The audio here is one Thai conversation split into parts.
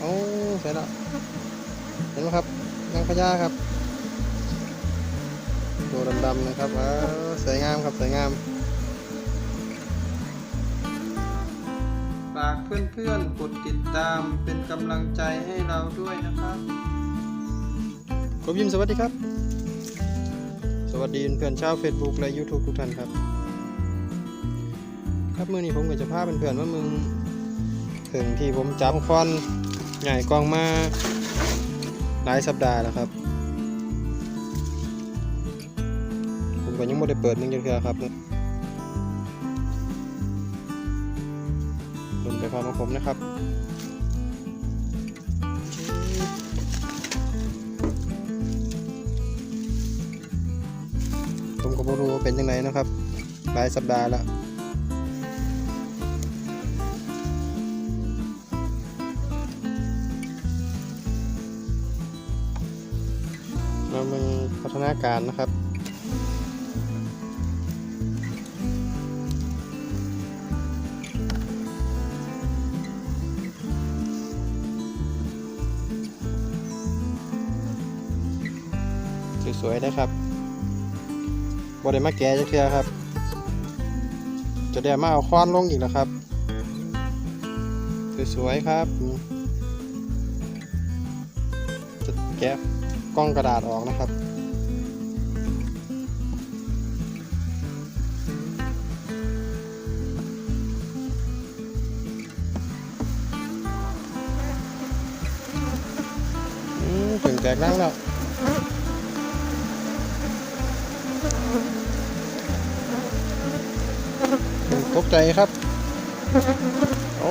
โอ้ใส่แล้วเห็นไหมครับนางพญาครับตัวดำๆนะครับว้าสวยงามครับสวยงามฝากเพื่อนๆกดติดตามเป็นกำลังใจให้เราด้วยนะครับกบยิมสวัสดีครับ สวัสดีเพื่อนๆชาว Facebook และ YouTube ทุกท่านครับ ครับมือนี้ผมก็จะพาเพื่อนๆว่ามึงถึงที่ผมจับฟอน ใหญ่กองมาหลายสัปดาห์แล้วครับ ผมก็ยังไม่ได้เปิดมึงจังเทือครับลงไปพร้อมกับผมนะครับผมก็ไม่รู้ว่าเป็นยังไงนะครับ หลายสัปดาห์แล้ว มาเมืองพัฒนาการนะครับสวยๆนะครับบได้มาแก่จักเทื่อครับ จะได้มาเอาค้อนลงอีกแล้วครับ สวยๆครับจะแกะ กล้องกระดาษออกนะครับอืมถึงแตกดังแล้วตกใจครับ โอ้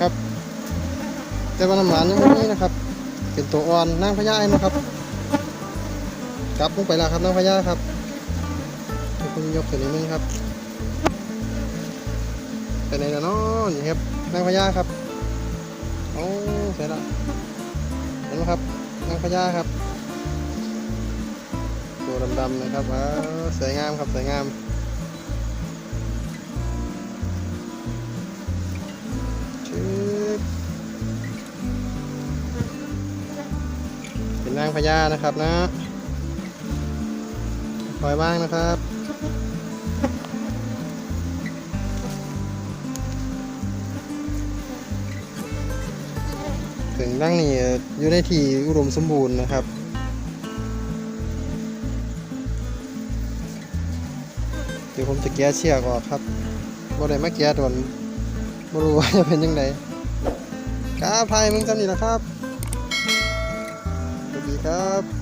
ครับ แต่ว่าน้ำหวานยังไม่มีนะครับ เป็นตัวอ่อนนางพญาเองนะครับกลับลงไปแล้วครับนางพญาครับคุณยกขึ้นนิดนึงครับไปไหนแล้วเนาะนี่ครับนางพญาครับโอ้เสร็จแล้วเห็นไหมครับนางพญาครับ ตัวดำๆนะครับว้าวสวยงามครับสวยงามางพญานะครับนะปล่อยบ้างนะครับ ถึงนั่งนี่อยู่ในที่อุดมสมบูรณ์นะครับเดี๋ยวผมจะแก้เชือกออกครับบ่ได้มาแก้โดนบ่รู้ว่าจะเป็นยังไงกาพายมึงจำนี่นะครับ สวัสดีครับ